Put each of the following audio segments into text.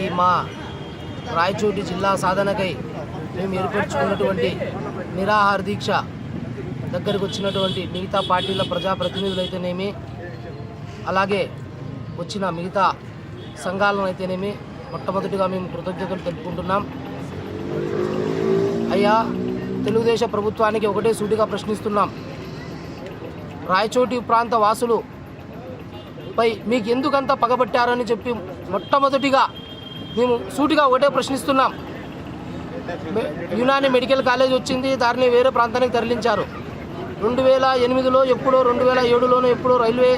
ఈ మా రాయచోటి జిల్లా సాధనకై మేము ఏర్పరచుకున్నటువంటి నిరాహార దీక్ష దగ్గరకు వచ్చినటువంటి మిగతా పార్టీల ప్రజాప్రతినిధులు అయితేనేమి అలాగే వచ్చిన మిగతా సంఘాలను అయితేనేమి మొట్టమొదటిగా మేము కృతజ్ఞతలు తెలుపుకుంటున్నాం. అయ్యా తెలుగుదేశం ప్రభుత్వానికి ఒకటే సూటిగా ప్రశ్నిస్తున్నాం. రాయచోటి ప్రాంత వాసులు పై మీకు ఎందుకంత పగబట్టారని చెప్పి మొట్టమొదటిగా మేము సూటిగా ఒకటే ప్రశ్నిస్తున్నాం. యునాని మెడికల్ కాలేజ్ వచ్చింది దాన్ని వేరే ప్రాంతానికి తరలించారు. రెండు వేల ఎనిమిదిలో ఎప్పుడో రెండు వేల ఏడులోనో ఎప్పుడో రైల్వే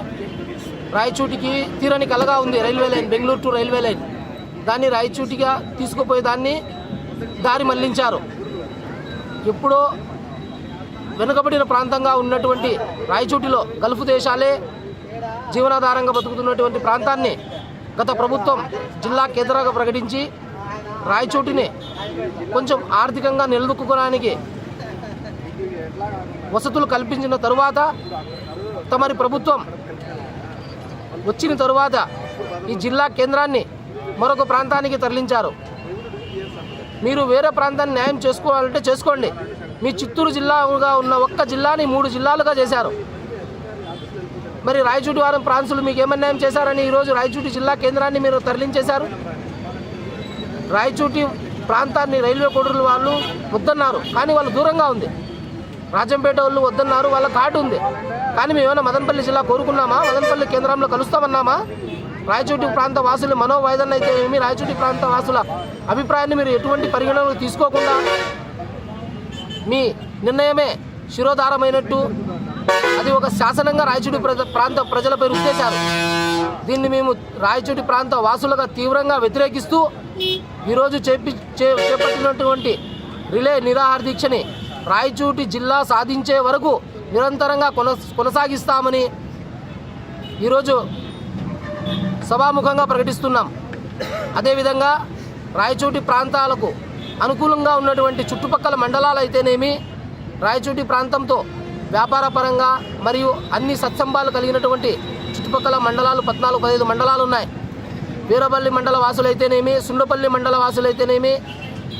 రాయచూటికి తీరని కలగా ఉంది railway line Bengaluru to railway line. దాన్ని రాయచూటిగా తీసుకుపోయి దాన్ని దారి మళ్ళించారు. ఎప్పుడో వెనుకబడిన ప్రాంతంగా ఉన్నటువంటి రాయచూటిలో గల్ఫ్ దేశాలే జీవనాధారంగా బతుకుతున్నటువంటి ప్రాంతాన్ని గత ప్రభుత్వం జిల్లా కేంద్రంగా ప్రకటించి రాయచోటిని కొంచెం ఆర్థికంగా నిలదొక్కుకోవడానికి వసతులు కల్పించిన తరువాత తమరి ప్రభుత్వం వచ్చిన తరువాత ఈ జిల్లా కేంద్రాన్ని మరొక ప్రాంతానికి తరలించారు. మీరు వేరే ప్రాంతాన్ని న్యాయం చేసుకోవాలంటే చేసుకోండి. మీ చిత్తూరు జిల్లాగా ఉన్న ఒక్క జిల్లాని మూడు జిల్లాలుగా చేశారు. మరి రాయచూటి వారం ప్రాంతులు మీకు ఏమన్యాయం చేశారని ఈరోజు రాయచూటి జిల్లా కేంద్రాన్ని మీరు తరలించేశారు? రాయచూటి ప్రాంతాన్ని రైల్వే కోడూరు వాళ్ళు వద్దన్నారు కానీ వాళ్ళు దూరంగా ఉంది. రాజంపేట వాళ్ళు వద్దన్నారు వాళ్ళ కార్డు ఉంది. కానీ మేము మదనపల్లి జిల్లా కోరుకున్నామా? మదనపల్లి కేంద్రంలో కలుస్తామన్నామా? రాయచూటి ప్రాంత వాసులు మనోవేదన అయితే ఏమి? రాయచూటి ప్రాంత వాసుల అభిప్రాయాన్ని మీరు ఎటువంటి పరిగణనలు తీసుకోకుండా మీ నిర్ణయమే శిరోధారమైనట్టు అది ఒక శాసనంగా రాయచూటి ప్రజ ప్రాంత ప్రజలపై రుద్దేశారు దీన్ని మేము రాయచూటి ప్రాంత వాసులుగా తీవ్రంగా వ్యతిరేకిస్తూ ఈరోజు చేపి చే చేపట్టినటువంటి రిలే నిరాహార దీక్షని రాయచూటి జిల్లా సాధించే వరకు నిరంతరంగా కొన కొనసాగిస్తామని ఈరోజు సభాముఖంగా ప్రకటిస్తున్నాం. అదేవిధంగా రాయచూటి ప్రాంతాలకు అనుకూలంగా ఉన్నటువంటి చుట్టుపక్కల మండలాలు అయితేనేమి రాయచూటి ప్రాంతంతో వ్యాపారపరంగా మరియు అన్ని సత్సంబాలు కలిగినటువంటి చుట్టుపక్కల మండలాలు పద్నాలుగు పదిహేను మండలాలు ఉన్నాయి. వీరపల్లి మండల వాసులైతేనేమి సుండపల్లి మండల వాసులైతేనేమి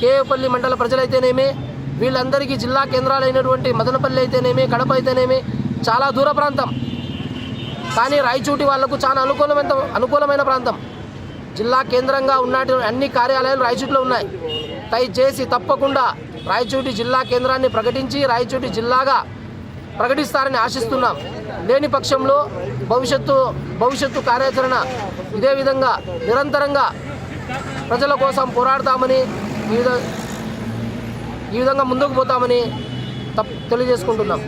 కేవపల్లి మండల ప్రజలైతేనేమి వీళ్ళందరికీ జిల్లా కేంద్రాలైనటువంటి మదనపల్లి అయితేనేమి కడప అయితేనేమి చాలా దూర ప్రాంతం. కానీ రాయచూటి వాళ్ళకు చాలా అనుకూలమైన అనుకూలమైన ప్రాంతం. జిల్లా కేంద్రంగా ఉన్నటు అన్ని కార్యాలయాలు రాయచూటిలో ఉన్నాయి. దయచేసి తప్పకుండా రాయచూటి జిల్లా కేంద్రాన్ని ప్రకటించి రాయచూటి జిల్లాగా ప్రకటిస్తారని ఆశిస్తున్నాం. లేని పక్షంలో భవిష్యత్తు భవిష్యత్తు కార్యాచరణ ఇదే విధంగా నిరంతరంగా ప్రజల కోసం పోరాడతామని ఈ ఈ విధంగా ముందుకు పోతామని తప్ తెలియజేసుకుంటున్నాం.